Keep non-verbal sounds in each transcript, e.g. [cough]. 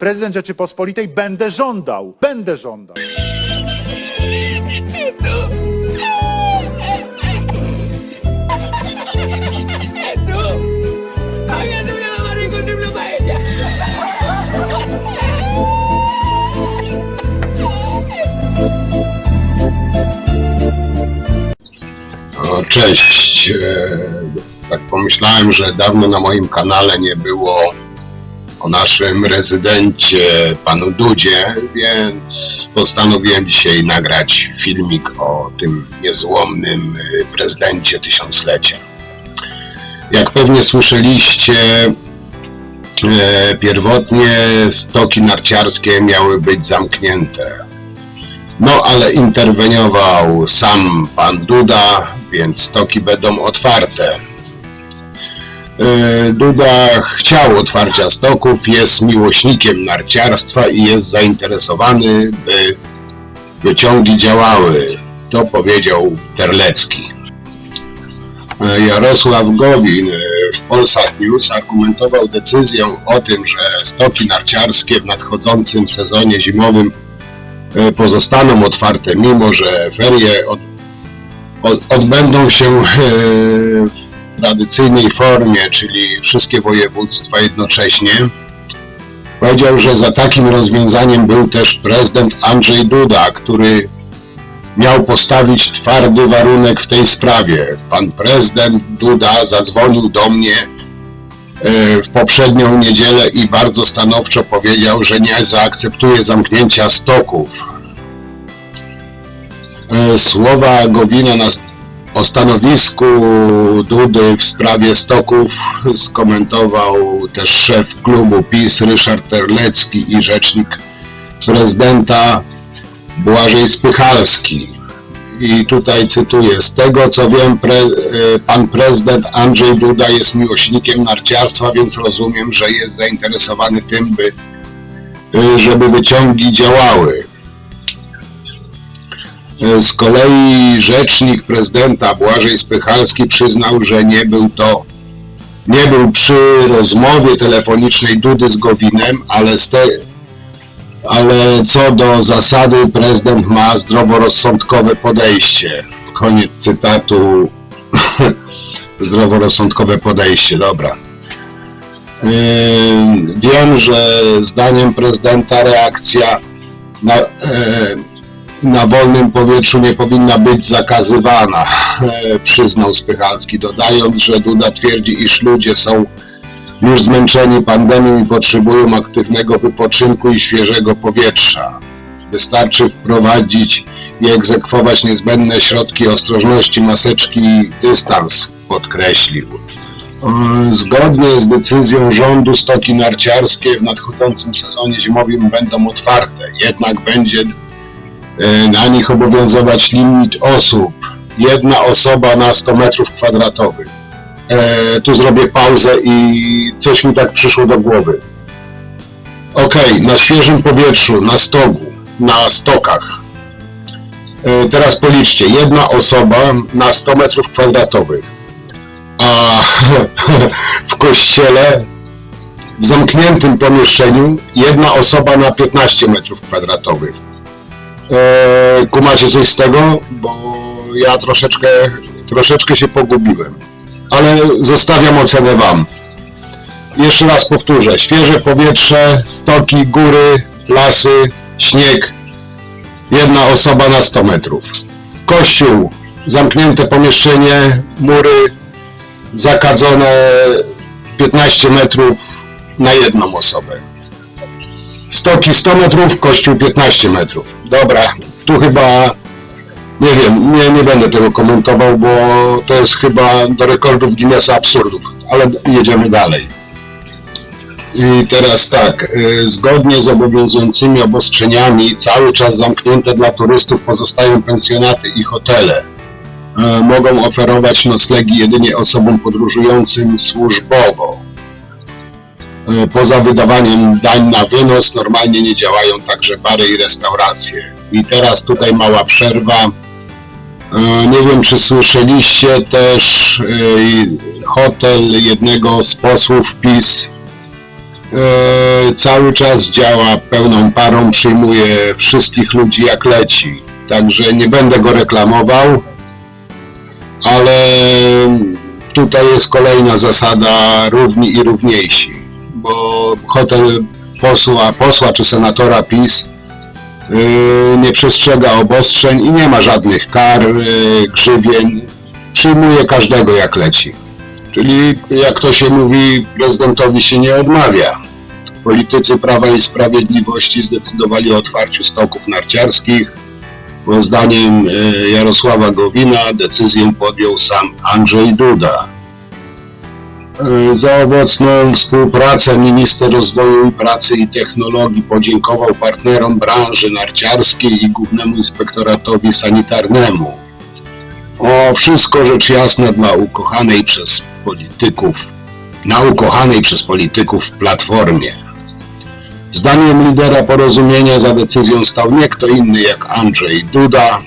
prezydent Rzeczypospolitej będę żądał, będę żądał. Cześć. E, Tak pomyślałem, że dawno na moim kanale nie było o naszym rezydencie, panu Dudzie, więc postanowiłem dzisiaj nagrać filmik o tym niezłomnym e, prezydencie tysiąclecia. Jak pewnie słyszeliście, e, pierwotnie stoki narciarskie miały być zamknięte. No ale interweniował sam pan Duda, więc stoki będą otwarte. Yy, Duda chciał otwarcia stoków, jest miłośnikiem narciarstwa i jest zainteresowany, by wyciągi działały. To powiedział Terlecki. Yy, Jarosław Gowin yy, w Polsat News argumentował decyzją o tym, że stoki narciarskie w nadchodzącym sezonie zimowym e, pozostaną otwarte, mimo że ferie od, od, odbędą się e, w tradycyjnej formie, czyli wszystkie województwa jednocześnie. Powiedział, że za takim rozwiązaniem był też prezydent Andrzej Duda, który miał postawić twardy warunek w tej sprawie. Pan prezydent Duda zadzwonił do mnie e, w poprzednią niedzielę i bardzo stanowczo powiedział, że nie zaakceptuje zamknięcia stoków. E, Słowa Gowina na, st- o stanowisku Dudy w sprawie stoków skomentował też szef klubu PiS Ryszard Terlecki i rzecznik prezydenta Błażej Spychalski. I tutaj cytuję, z tego co wiem, pre, e, pan prezydent Andrzej Duda jest miłośnikiem narciarstwa, więc rozumiem, że jest zainteresowany tym, by, e, żeby wyciągi działały. Z kolei rzecznik prezydenta Błażej Spychalski przyznał, że nie był to nie był przy rozmowie telefonicznej Dudy z Gowinem, ale, z te, ale co do zasady prezydent ma zdroworozsądkowe podejście. Koniec cytatu. [laughs] zdroworozsądkowe podejście, dobra. Yy, Wiem, że zdaniem prezydenta reakcja na, e, na wolnym powietrzu nie powinna być zakazywana, e, przyznał Spychalski, dodając, że Duda twierdzi, iż ludzie są już zmęczeni pandemią i potrzebują aktywnego wypoczynku i świeżego powietrza. Wystarczy wprowadzić i egzekwować niezbędne środki ostrożności, maseczki i dystans, podkreślił. E, Zgodnie z decyzją rządu stoki narciarskie w nadchodzącym sezonie zimowym będą otwarte, jednak będzie na nich obowiązywać limit osób. Jedna osoba na 100 metrów kwadratowych. E, tu zrobię pauzę i coś mi tak przyszło do głowy. Okej, na świeżym powietrzu, na stogu, na stokach. E, teraz policzcie, jedna osoba na 100 metrów kwadratowych. A [laughs] w kościele w zamkniętym pomieszczeniu jedna osoba na 15 metrów kwadratowych. E, kumacie coś z tego? Bo ja troszeczkę, troszeczkę się pogubiłem. Ale zostawiam ocenę Wam. Jeszcze raz powtórzę. Świeże powietrze, stoki, góry, lasy, śnieg. Jedna osoba na 100 metrów. Kościół, zamknięte pomieszczenie, mury, zakadzone 15 metrów na jedną osobę. Stoki 100 metrów, kościół 15 metrów. Dobra, tu chyba nie wiem, nie, nie będę tego komentował, bo to jest chyba do rekordów Guinnessa absurdów, ale jedziemy dalej. I teraz tak, y, zgodnie z obowiązującymi obostrzeniami cały czas zamknięte dla turystów pozostają pensjonaty i hotele. E, Mogą oferować noclegi jedynie osobom podróżującym służbowo. E, Poza wydawaniem dań na wynos normalnie nie działają także bary i restauracje. I teraz tutaj mała przerwa. E, Nie wiem, czy słyszeliście też e, hotel jednego z posłów PiS cały czas działa pełną parą, przyjmuje wszystkich ludzi jak leci. Także nie będę go reklamował, ale tutaj jest kolejna zasada równi i równiejsi, hotel posła, posła czy senatora PiS yy, nie przestrzega obostrzeń i nie ma żadnych kar, yy, grzywień. Przyjmuje każdego jak leci. Czyli jak to się mówi, prezydentowi się nie odmawia. Politycy Prawa i Sprawiedliwości zdecydowali o otwarciu stoków narciarskich. Bo zdaniem e, Jarosława Gowina decyzję podjął sam Andrzej Duda. E, Za owocną współpracę minister rozwoju pracy i technologii podziękował partnerom branży narciarskiej i głównemu inspektoratowi sanitarnemu. O wszystko rzecz jasna dla ukochanej przez polityków, na ukochanej przez polityków platformie. Zdaniem lidera porozumienia za decyzją stał nie kto inny jak Andrzej Duda.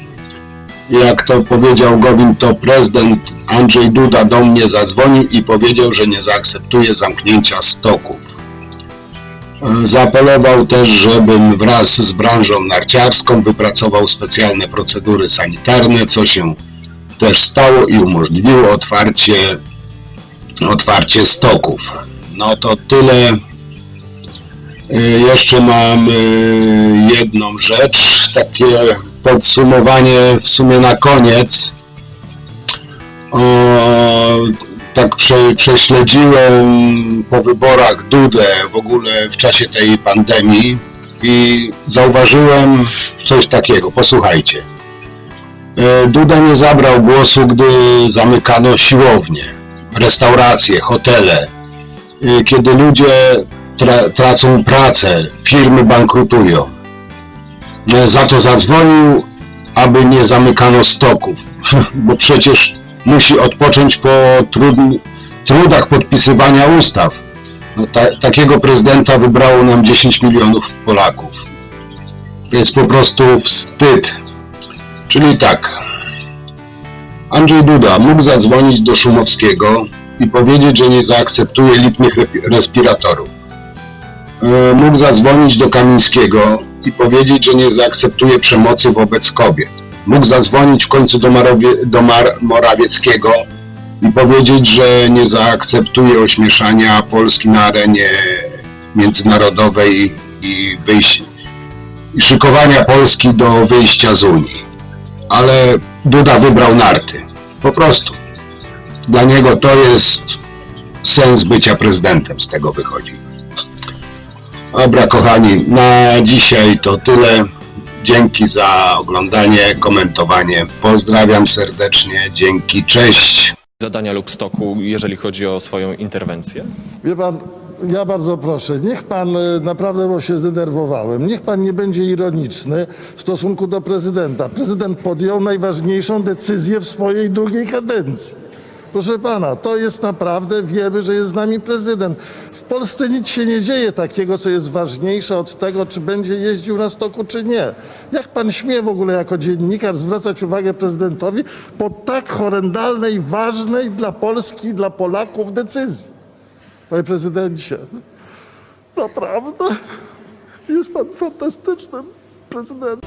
Jak to powiedział Gowin, to prezydent Andrzej Duda do mnie zadzwonił i powiedział, że nie zaakceptuje zamknięcia stoków. Zaapelował też, żebym wraz z branżą narciarską wypracował specjalne procedury sanitarne, co się też stało i umożliwiło otwarcie, otwarcie stoków. No to tyle. Y, Jeszcze mam y, jedną rzecz, takie podsumowanie w sumie na koniec. O, tak prze, prześledziłem po wyborach Dudę w ogóle w czasie tej pandemii i zauważyłem coś takiego. Posłuchajcie. E, Duda nie zabrał głosu, gdy zamykano siłownie, restauracje, hotele, e, kiedy ludzie tra tracą pracę, firmy bankrutują. E, Za to zadzwonił, aby nie zamykano stoków, bo przecież musi odpocząć po trudach podpisywania ustaw. No, ta takiego prezydenta wybrało nam 10 milionów Polaków. Jest po prostu wstyd. Czyli tak. Andrzej Duda mógł zadzwonić do Szumowskiego i powiedzieć, że nie zaakceptuje lipnych re- respiratorów. E, Mógł zadzwonić do Kamińskiego i powiedzieć, że nie zaakceptuje przemocy wobec kobiet. Mógł zadzwonić w końcu do, Marowie, do Mar- Morawieckiego i powiedzieć, że nie zaakceptuje ośmieszania Polski na arenie międzynarodowej i, wyjś- i szykowania Polski do wyjścia z Unii ale Duda wybrał narty. Po prostu. Dla niego to jest sens bycia prezydentem, z tego wychodzi. Dobra, kochani, na dzisiaj to tyle. Dzięki za oglądanie, komentowanie. Pozdrawiam serdecznie. Dzięki, cześć. zadania lub stoku, jeżeli chodzi o swoją interwencję? Wie pan, ja bardzo proszę, niech pan e, naprawdę, bo się zdenerwowałem, niech pan nie będzie ironiczny w stosunku do prezydenta. Prezydent podjął najważniejszą decyzję w swojej drugiej kadencji. Proszę pana, to jest naprawdę, wiemy, że jest z nami prezydent. W Polsce nic się nie dzieje takiego, co jest ważniejsze od tego, czy będzie jeździł na stoku, czy nie. Jak pan śmie w ogóle jako dziennikarz zwracać uwagę prezydentowi po tak horrendalnej, ważnej dla Polski, dla Polaków decyzji? Panie prezydencie, naprawdę jest pan fantastycznym prezydentem.